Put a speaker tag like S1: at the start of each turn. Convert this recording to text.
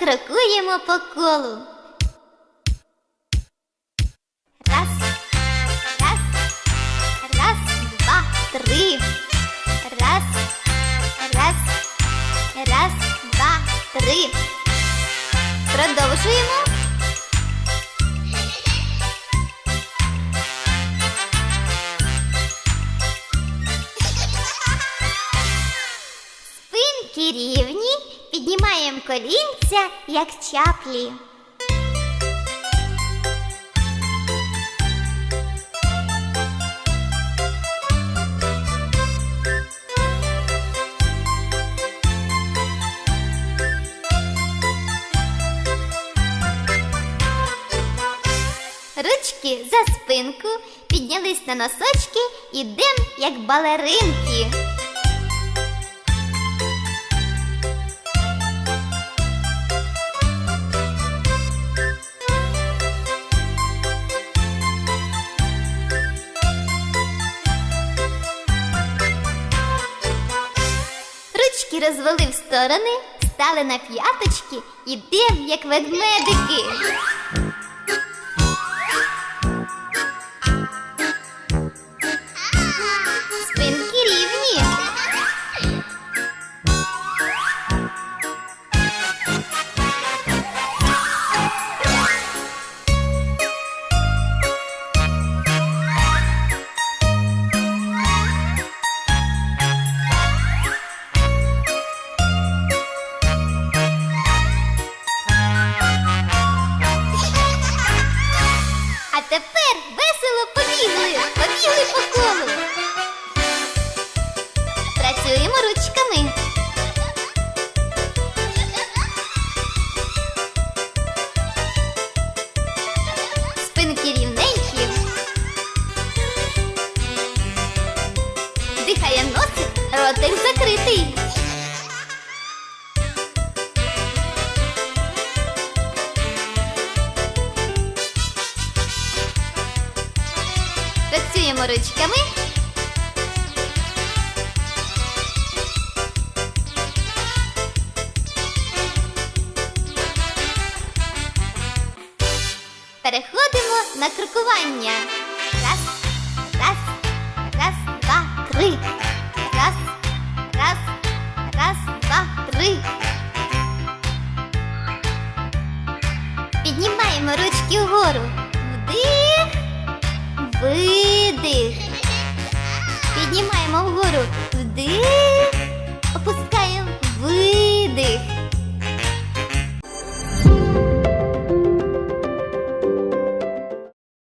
S1: крокуємо по колу. Раз, раз, раз, два, три. Раз, раз, раз, два, три. Продовжуємо. Спинки рівні, піднімаємо колінця, як чаплі. Ручки за спинку, піднялись на носочки, ідем як балеринки. Ручки розвели в сторони, стали на п'яточки, ідем, як ведмедики. Закритий. Працюємо ручками. Переходимо на крокування. Раз, раз, раз, два, три. піднімаємо ручки вгору. Вдих, видих. Піднімаємо вгору. Вдих. Опускаємо видих.